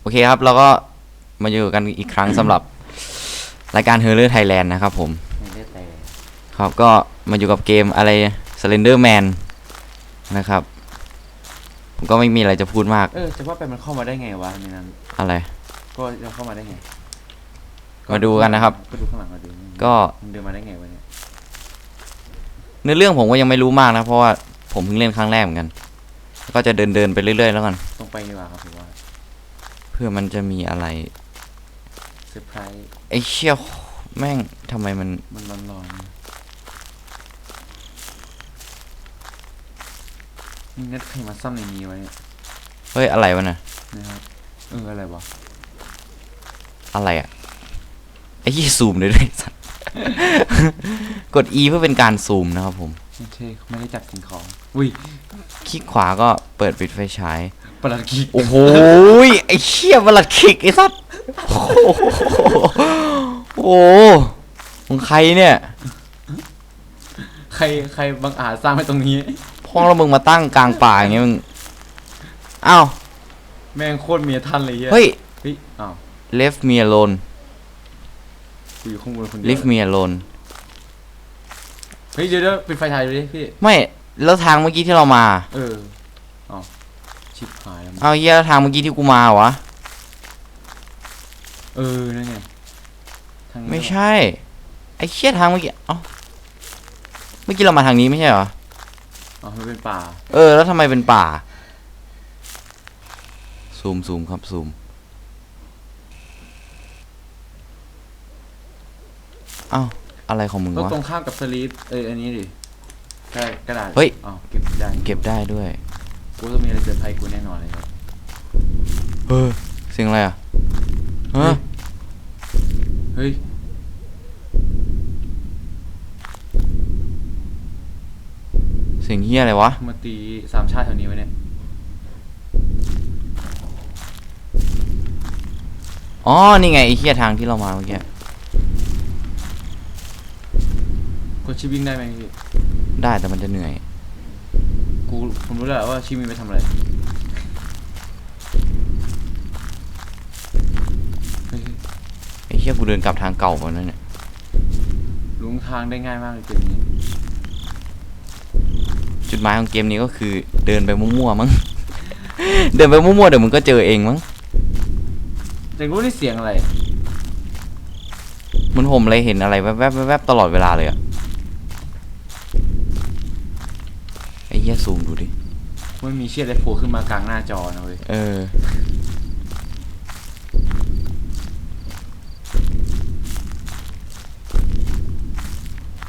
โอเคครับ เราก็มาอยู่กันอีกครั้งสำหรับ รายการเฮอร์เรอร์ไทยแลนด์นะครับผม ไม่ได้แต่ครับก็มาอยู่กับเกมอะไร Slender Man นะครับ ผมก็ไม่มีอะไรจะพูดมากเออจะว่าไปมันเข้ามาได้ไงวะในนั้น อะไร ก็เราเข้ามาได้ไงมาดูกันนะครับ ก็ดูข้างหลังมาดูก็ มันเดินมาได้ไงวะเนี่ยเนื้อเรื่องผมก็ยังไม่รู้มากนะ เพราะว่าผมเพิ่งเล่นครั้งแรกเหมือนกัน ก็จะเดินเดินๆไปเรื่อยๆแล้วกัน ตรงไปดีกว่าครับผมว่า เพื่อมันจะมีอะไรเซอร์ไพรส์ไอ้เชี่ยแม่งทำไมมันมันร้อนๆนี่นัดใครมาซ่อมในนี้วะเนี่ยเฮ้ยอะไรวะน่ะนะครับเอออะไรวะอะไรอะไอ้ยี่ซูมเลยด้วยสัตว์ กด E เพื่อเป็นการซูมนะครับผม ไม่ใช่ไม่ได้จับสิ่งของอุ้ย คลิกขวาก็เปิดปิดไฟฉาย ประหลัดขีดโอ้โหยไอ้เชี่ยบลัดคิกไอ้สัตว์โอ้โหโอ้โหของใครเนี่ยใครใครบังอาจสร้างไว้ตรงนี้ พ่อแล้วมึงมาตั้งกลางป่าอย่างเงี้ยมึงอ้าวแม่งโคตรเมียทันเลยเหี้ยเฮ้ย เฮ้ยอ้าว left me alone กูอยู่ข้างบนคนเดียว leave me alone เฮ้ยเดี๋ยวเดี๋ยวปิดไฟถ่ายดูดิพี่ ไม่แล้วทางเมื่อกี้ที่เรามา เอออ้าว ชิบหายแล้วมั้งเอาเหี้ยแล้วทางเมื่อกี้ที่กูมาวะ เออนั่นไงทางนี้ไม่ใช่ ไอ้เชี่ยทางเมื่อกี้ เอ้า เมื่อกี้เรามาทางนี้ไม่ใช่เหรอ อ๋อมันเป็นป่า เออ แล้วทำไมเป็นป่า ซูมซูมครับซูม เอ้า อะไรของมึงแล้ววะ ตรงข้ามกับสลีปเอออันนี้ดิกระกระดาษเฮ้ย อ๋อเก็บได้ เก็บได้ด้วย กูต้องมีอะไรเซอร์ไพรส์กูแน่นอนเลยครับเออเสียงอะไรอะฮะเฮ้ยเสียงเฮียอะไรวะ มาตีสามชาติแถวนี้ไว้เนี่ย อ๋อ นี่ไงไอ้เฮียทางที่เรามาเมื่อกี้กดชิปวิ่งได้ไหมพี่ ได้แต่มันจะเหนื่อย กูผมรู้แล้วว่าชิปวิ่งไปทำอะไรเฮ้ยไอ้เฮียกูเดินกลับทางเก่ามาแล้วเนี่ยหลงทางได้ง่ายมากเลยเกมนี้ จุดหมายของเกมนี้ก็คือ เดินไปมั่วๆมั้ง เดินไปมั่วๆเดี๋ยวมึงก็เจอเองมั้งแต่กูได้เสียงอะไรเหมันผมเลยเห็นอะไรแวบๆแวบๆตลอดเวลาเลยอะไอ้ เหี้ยซูมดูดิ มันมีเชี่ยอะไรโผล่ขึ้นมากลางหน้าจอนะเว้ยเออ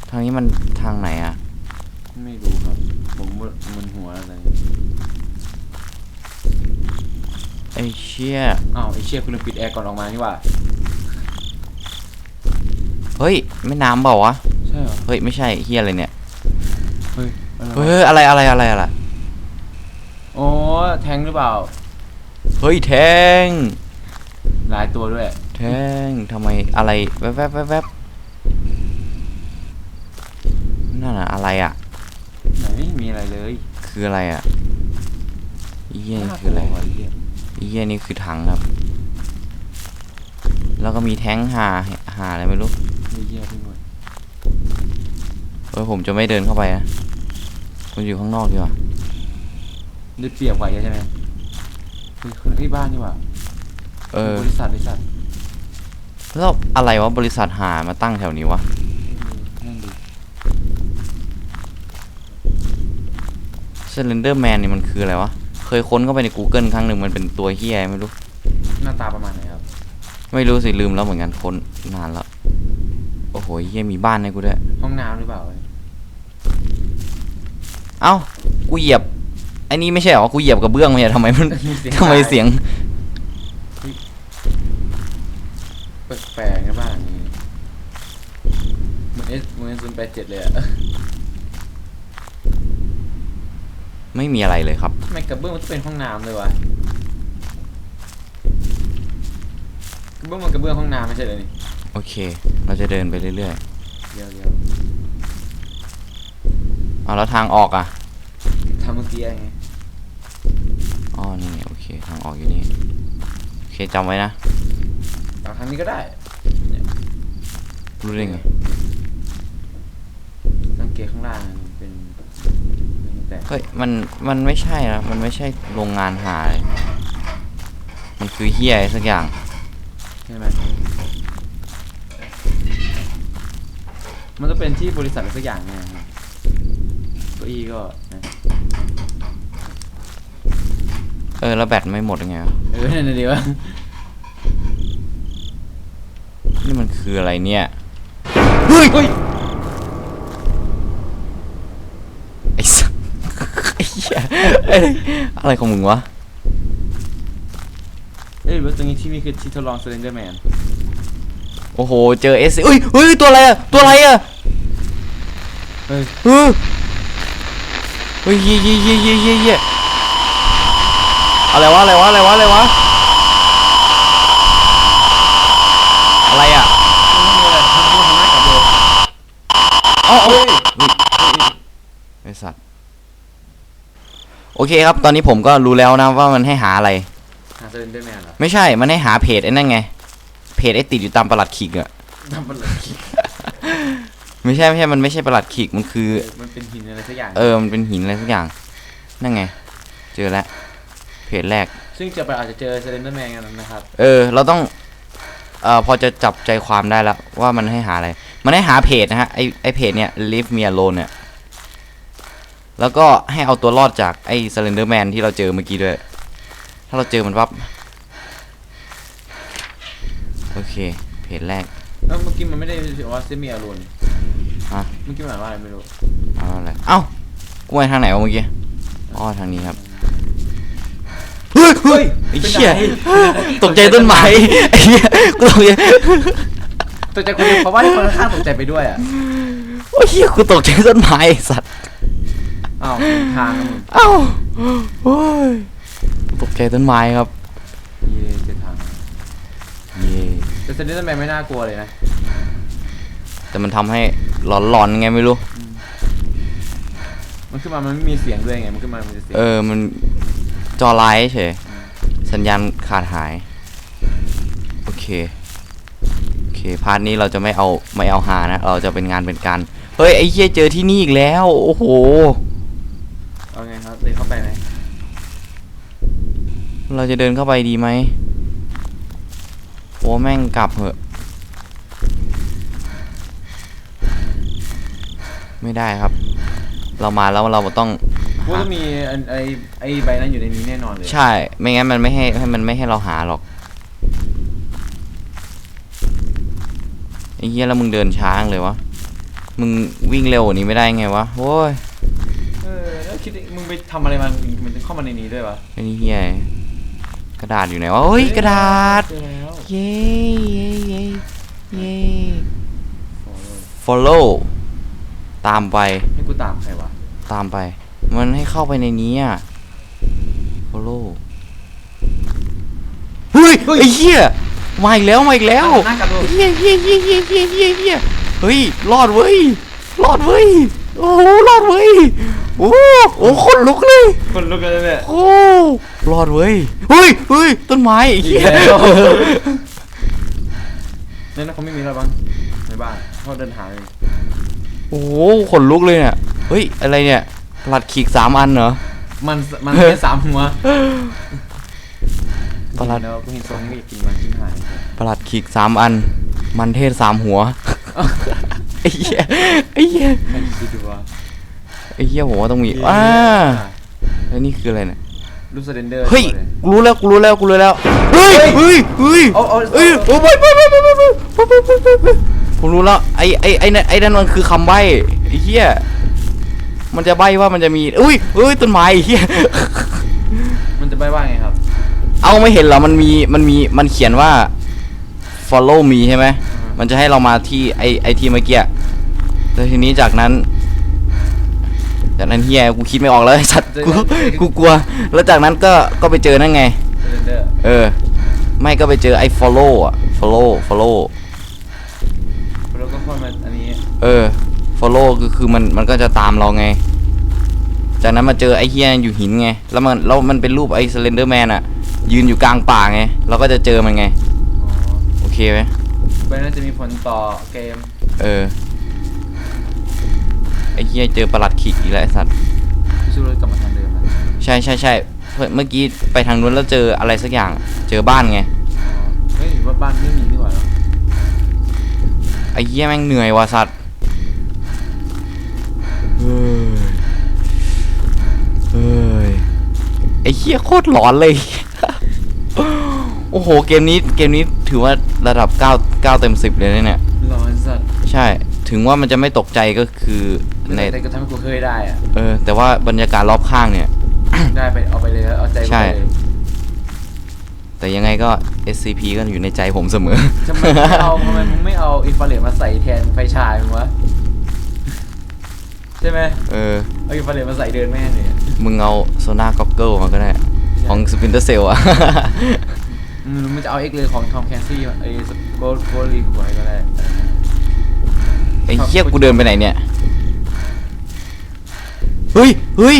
ทางนี้มันทางไหนอะไม่รู้ครับ ผมมันหัวอะไรไอ้เชี่ยอ้าวไอเชี่ยคุณลืมปิดแอร์ก่อนออกมานี่หว่าเฮ้ย ไม่น้ำเปล่าวะ ใช่เหรอ เฮ้ย ไม่ใช่เฮียอะไรเนี่ยเฮ้ยอะไร เฮ้วะยอะไรอะไรอะไรอะไรโอ้แทงหรือเปล่า เฮ้ยแทงหลายตัวด้วย แทงทำไมอะไรแวบแวบแวบแวบนั่นอะอะไรอะไหนไม่มีอะไรเลยคืออะไรอะอีเหี้ยนี่คืออะไรน่ากลัวว่ะไอ้เหี้ยอีเหี้ยนี่คือถังครับ แล้วก็มีแท้งหาหาอะไรไม่รู้ไอ้เหี้ยไปหมดเออผมจะไม่เดินเข้าไปนะ ผมอยู่ข้างนอกดีกว่าได้เปรียบกว่าเยอะใช่ไหมเฮ้ยคนที่บ้านนี่หว่าเออ บริษัทบริษัทแล้วอะไรวะบริษัทหามาตั้งแถวนี้วะนั่งดูเซเลนเดอร์แมนนี่มันคืออะไรวะ เคยค้นเข้าไปใน Google ครั้งหนึ่งมันเป็นตัวเฮียไม่รู้ หน้าตาประมาณไหนครับไม่รู้สิลืมแล้วเหมือนกันค้นนานแล้ว โอ้โหเฮียมีบ้านให้กูด้วย ห้องน้ำหรือเปล่าเอ้ากูเหยียบไอ้นี่ไม่ใช่เหรอกูเหยียบกระเบื้องไม่ใช่ทำไมมันทำไมเสียงแปลกๆนะบ้านหลังนี้เหมือนเอสเหมือนศูนย์แปดเจ็ดเลยอะไม่มีอะไรเลยครับทำไมกระเบื้องมันต้องเป็นห้องน้ำเลยวะกระเบื้องมันกระเบื้องห้องน้ำไม่ใช่เลยนี่โอเค เราจะเดินไปเรื่อยเดี๋ยวเดี๋ยวๆ เอาแล้วทางออกอะทำเมื่อกี้ไงอ๋อนี่ไงโอเคทางออกอยู่นี่โอเคจำไว้นะเอาครั้งนี้ก็ได้รู้ได้ไงสังเกตข้างล่างมันเป็นเป็นแต่เฮ้ยมันมันไม่ใช่นะมันไม่ใช่โรงงานหาเลยมันคือเฮียอะไรสักอย่างใช่ไหมมันจะเป็นที่บริษัทอะไรสักอย่างเนี่ยครับเก้าอี้ก็นะเออแล้วแบตไม่หมดยังไงวะเออนั่นน่ะดีวะนี่มันคืออะไรเนี่ยเฮ้ยเฮ้ยไอ้สัสไอ้เหี้ยเอ้ยอะไรของมึงวะเอ้ยว่าตรงนี้ที่นี่คือที่ทดลอง Slender Man โอ้โหเจอเอสเฮ้ยเฮ้ยตัวอะไรอะตัวอะไรอะเฮ้ย เออเฮ้ยเย่เย่เย่เย่เย่เย่อะไรวะอะไรวะอะไรวะอะไรวะอะไรอะไม่มีอะไรทำตัวทำหน้ากลับเลยอ๋อเฮ้ยเฮ้ยไอสัตว์โอเคครับ ตอนนี้ผมก็รู้แล้วนะว่ามันให้หาอะไร หา Slender Man เหรอไม่ใช่มันให้หาเพจไอ้นั่นไง เพจไอ้ติดอยู่ตามประหลัดขีกอะ ทำมันเลย ไม่ใช่ไม่ใช่ มันไม่ใช่ประหลัดขีกมันคือ มันเป็นหินอะไรสักอย่าง เออ มันเป็นหินอะไรสักอย่าง นั่นไง เจอแล้ว เพจแรก ซึ่งจะไปอาจจะเจอ Slender Man กันนะครับ เออ เราต้อง เอ่อ พอจะจับใจความได้แล้ว ว่ามันให้หาอะไร มันให้หาเพจนะฮะ ไอไอเพจเนี่ย leave me alone เนี่ย แล้วก็ให้เอาตัวรอดจากไอ้ slender man ที่เราเจอเมื่อกี้ด้วย ถ้าเราเจอมันปั๊บ โอเค เพจแรก แล้วเมื่อกี้มันไม่ได้ว่าเซมิอารูน ฮะ เมื่อกี้มันอ่านว่าอะไรไม่รู้เอาอะไรเอ้ากูไปทางไหนวะเมื่อกี้อ๋อทางนี้ครับเฮ้ยเฮ้ยไอ้เหี้ยตกใจต้นไม้ไอ้เหี้ยกูตกใจตกใจคนเดียวเพราะว่าที่คนข้างๆตกใจไปด้วยอะโอ้ยเหี้ยกูตกใจต้นไม้ไอ้สัตว์อ้าวทางนะมึงเอ้าโอ้ยตกใจต้นไม้ครับเย่เจอทางเย่แต่เซนเดอร์แมนไม่น่ากลัวเลยนะ แต่มันทำให้หลอนๆไงไม่รู้ มันขึ้นมามันไม่มีเสียงด้วยไง มันขึ้นมามันจะเสียงเออมันจอไลท์เฉยสัญญาณขาดหาย โอเค โอเค พาร์ทนี้เราจะไม่เอาไม่เอาหานะ เราจะเป็นงานเป็นการ เฮ้ย ไอ้เหี้ยเจอที่นี่อีกแล้ว โอ้โห เอาไงครับเดินเข้าไปไหมเราจะเดินเข้าไปดีไหมโอ้แม่งกลับเหอะ ไม่ได้ครับ เรามาแล้วเราต้องกูจะมีอันไอไอใบนั้นอยู่ในนี้แน่นอนเลย ใช่ ไม่งั้นมันไม่ให้ให้มันไม่ให้เราหาหรอกไอ้เหี้ยแล้วมึงเดินช้าจังเลยวะ มึงวิ่งเร็วกว่านี้ไม่ได้ไงวะโว้ยเออแล้วคิดดิมึงไปทำอะไรมันมันเข้ามาในนี้ด้วยวะไอ้นี่เหี้ยกระดาษอยู่ไหนวะเฮ้ยกระดาษ เจอแล้ว เย้เย้เย้เย้โอ้ย follow ตามไป ให้กูตามใครวะ ตามไป มันให้เข้าไปในนี้อะ follow เฮ้ย ไอ้เหี้ยมาอีกแล้วมาอีกแล้วหน้ากลับดูเฮียเฮียเฮียเฮียเฮียเฮียเฮียเฮ้ยรอดเว้ยรอดเว้ยโอ้โหรอดเว้ยโอ้โหโอ้ขนลุกเลยคนลุกกันเลยเนี่ยโอ้รอดเว้ยเฮ้ยเฮ้ยต้นไม้ไอ้อีเฮีกยแล้วนั่นนะเขาไม่มีแล้วบ้างในบ้านเขาเดินหาเลย โอ้โหขนลุกเลยเนี่ย เฮ้ย อะไรเนี่ยปลัดขีกสามอันเหรอ มันมันแค่สามหัวประหลาดแล้วกูเห็นทรงไม่อยากกินมันกินหายปลัดขีกสามอัน มันเทศสามหัว ไอ้เหี้ย ไอ้เหี้ย ใครคิดดูว่าไอ้เหี้ยผมว่าต้องมีอ่าแล้วนี่คืออะไรเนี่ย รูปสเตนเดอร์เฮ้ย กูรู้แล้ว กูรู้แล้ว กูรู้แล้ว เฮ้ย เฮ้ย เฮ้ยเอาเอาเฮ้ยโอ้ยไปไปไปไปไปไปไปไปไปไป ผมรู้แล้วไอ้ไอ้ไอ้นั่นไอ้นั่นมันคือคำใบ้ไอ้เหี้ยมันจะใบ้ว่ามันจะมีอุ้ยเฮ้ยต้นไม้ไอ้เหี้ยมันจะใบว่าไงครับเอาไม่เห็นเหรอมันมีมันมีมันเขียนว่า follow me ใช่ไหมมันจะให้เรามาที่ไอไอที่เมื่อกี้แล้วทีนี้จากนั้นจากนั้นเฮียกูคิดไม่ออกแล้วไอ้สัตว์กูกูกลัว แล้วจากนั้นก็ก็ไปเจอนั่นไงสเตนเดอร์เออ ไม่ก็ไปเจอไอ้ follow อะ follow follow เออ follow คือคือมันมันก็จะตามเราไง จากนั้นมาเจอไอ้เฮียอยู่หินไง แล้วมันแล้วมันเป็นรูปไอ้ slender man อะยืนอยู่กลางป่าไง เราก็จะเจอมันไงอ๋อโอเคไหมเบนน่าจะมีผลต่อเกม เออ ไอ้เหี้ยเจอประหลัดขิกอีกแล้วไอ้สัตว์สู้เลยกลับมาทางเดิมนะใช่ใช่ใช่เมื่อเมื่อกี้ไปทางนู้นแล้วเจออะไรสักอย่าง เจอบ้านไง อ๋อเฮ้ยว่าบ้านไม่มีนี่หว่าเหรอไอ้เหี้ยแม่งเหนื่อยว่ะสัตว์ เฮ้ยเฮ้ยไอ้เหี้ยโคตรหลอนเลย โอ้โห เกมนี้ เกมนี้ถือว่าระดับ9 9เต็ม10เลยนะเนี่ย ร้อนสัตว์ใช่ ถึงว่ามันจะไม่ตกใจก็คือใน แต่ก็ทำให้กูเคยได้อะเออ แต่ว่าบรรยากาศรอบข้างเนี่ย ได้ไปเอาไปเลยเอาใจกูใช่ไปเลยแต่ยังไงก็ SCP ก็อยู่ในใจผมเสมอ ทำไมไม่เอาทำไมมึงไม่เอาอินฟราเรดมาใส่แทนไฟฉายมึงวะ ใช่ไหมเออ เอาอินฟราเรดมาใส่เดินแม่งเลยอะมึงเอาโซนาก็เกิลมาก็ได้ ของสปินเตอร์เซลอะ อืมมันจะเอาเอ็กเลยของทอมแคนซี่ไอ้โกลโกลีขวายก็ได้ ไอ้เหี้ยกูเดินไปไหนเนี่ย เฮ้ยเฮ้ย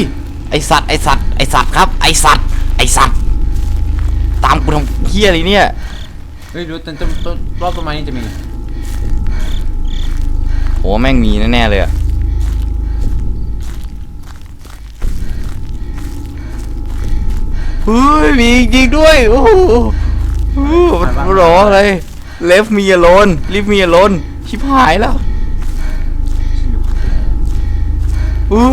ไอสัตว์ไอสัตว์ไอสัตว์ครับ ไอสัตว์ไอสัตว์ตามกูทำเหี้ยอะไรเนี่ย เฮ้ยรู้ต้นต้นต้นรอบต้นไม้นี่จะมี โหแม่งมีแน่ๆเลยอะ ฮ้ยมีจริงๆด้วยโอ้โหโอ้โหมันร้องอะไร left me alone leave me alone ชิบหายแล้วอู้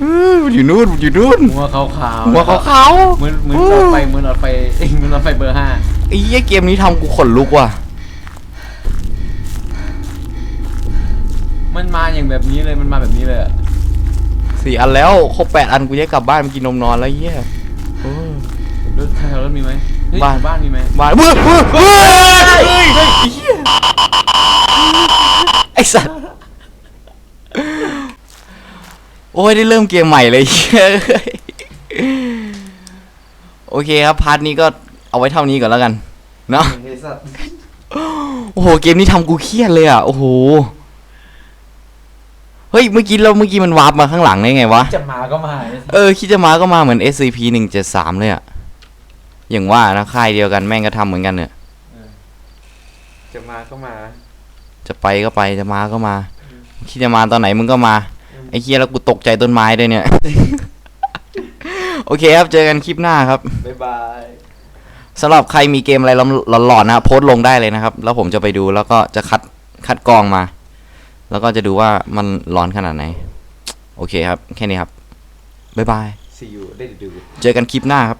หูมันอยู่นู่นมันอยู่นู่นหัวขาวขาวหัวขาวๆเหมือนเหมือนหลอดไฟเหมือนหลอดไฟเอ้ยเหมือนหลอดไฟเบอร์ห้าไอ้เหี้ยเกมนี้ทำกูขนลุกว่ะมันมาอย่างแบบนี้เลยมันมาแบบนี้เลยอะสี่อันแล้วครบแปดอันกูจะกลับบ้านไปกินนมนอนแล้วเหี้ยโอ้ร ถแถวรถมีไหมเฮ้ยบ้าน บ้านมีไหมบ้านเฮ้ยเฮ้ยเฮ้ยเฮ้ยไอ้เหี้ยไอ้สัสโอ้ยได้เริ่มเกมใหม่เลยเหี้ยโอเคครับพาร์ทนี้ก็เอาไว้เท่านี้ก่อนแล้วกันเนาะเฮ้ยสัตว์โอ้โห เกมนี้ทำกูเครียดเลยอะ โอ้โห เฮ้ย เมื่อกี้เราเมื่อกี้มันวาร์ปมาข้างหลังได้ไงวะ จะมาก็มาไอ้สัตว์เออ คิดจะมาก็มาเหมือน SCP หนึ่งเจ็ดสามเลยอะ อย่างว่านะค่ายเดียวกันแม่งก็ทำเหมือนกันเนี่ยจะมาก็มา จะไปก็ไปจะมาก็มาคิดจะมาตอนไหนมึงก็มา ไอ้เคียแล้วกูตกใจต้นไม้ด้วยเนี่ย โอเคครับเจอกันคลิปหน้าครับบ๊ายบายสำหรับใครมีเกมอะไรหลอนๆนะโพสต์ลงได้เลยนะครับ แล้วผมจะไปดูแล้วก็จะคัดคัดกรองมา แล้วก็จะดูว่ามันร้อนขนาดไหน โอเคครับ แค่นี้ครับบ๊ายบาย see you ได้ดูเจอกันคลิปหน้าครับ